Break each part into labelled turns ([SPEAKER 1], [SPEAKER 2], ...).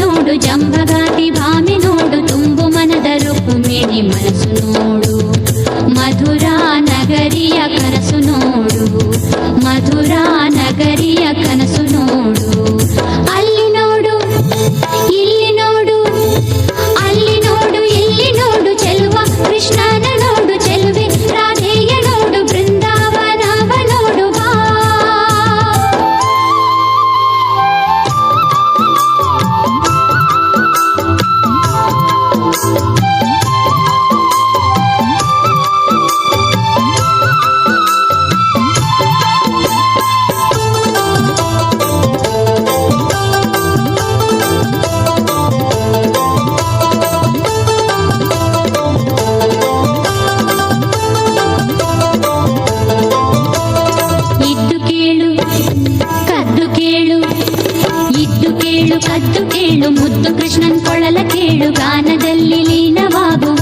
[SPEAKER 1] ನೋಡು ಜಂಬಗಾತಿ ಭಾಮಿ ನೋಡು ತುಂಬು ಮನದ ರೂಪು ಮೇನಿ ಮನಸ್ಸು ನೋಡು ಮಧುರಾ ನಗರಿಯ ಕನಸು ನೋಡು ಮಧುರಾ ಕೇಳು ಕದ್ದು ಕೇಳು, ಮುದ್ದು ಕೃಷ್ಣನ್ ಕೊಳಲ ಕೇಳು, ಗಾನದಲ್ಲಿ ಲೀನವಾಗುವ.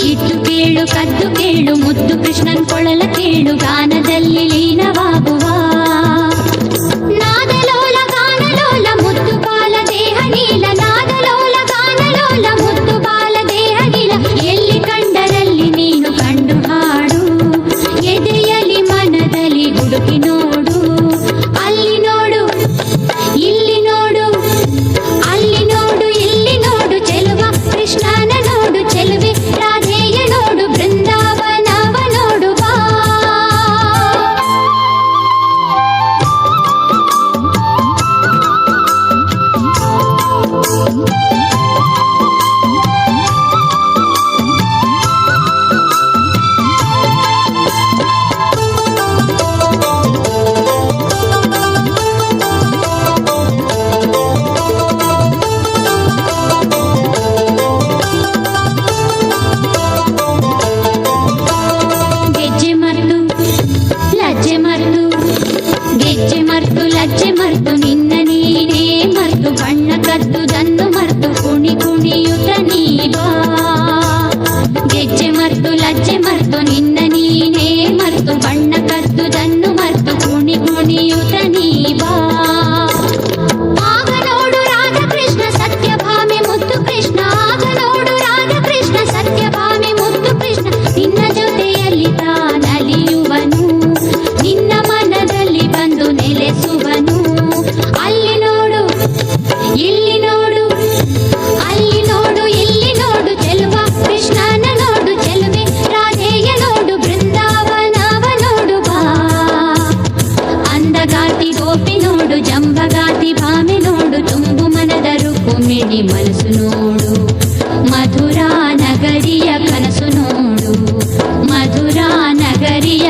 [SPEAKER 1] ಇದ್ದು ಕೇಳು, ಕದ್ದು ಕೇಳು, ಮುದ್ದು ಕೃಷ್ಣನ್ ಕೊಳಲ ಕೇಳು, ಗಾನದಲ್ಲಿ ಲೀನವಾಗುವ ಗೆಜ್ಜೆ ಮರ್ತು ಲಜ್ಜೆ ಮರ್ತು ನಿನ್ನ ನೀನೇ ಮರ್ತು ಬಣ್ಣ ಕದ್ದುದನ್ನು ಮರ್ತು ಕುಣಿ ಕುಣಿಯುತ್ತ ನೀ ಬಾ ಗೆಜ್ಜೆ ಮರ್ತು ಲಜ್ಜೆ ಮರ್ತು ನಿನ್ನ ಆಮೆ ನೋಡು ತುಂಬು ಮನದರು ಕುಮಿಡಿ ಮನಸ್ಸು ನೋಡು ಮಧುರಾ ನಗರಿಯ ಕನಸು ನೋಡು ಮಧುರಾ ನಗರಿಯ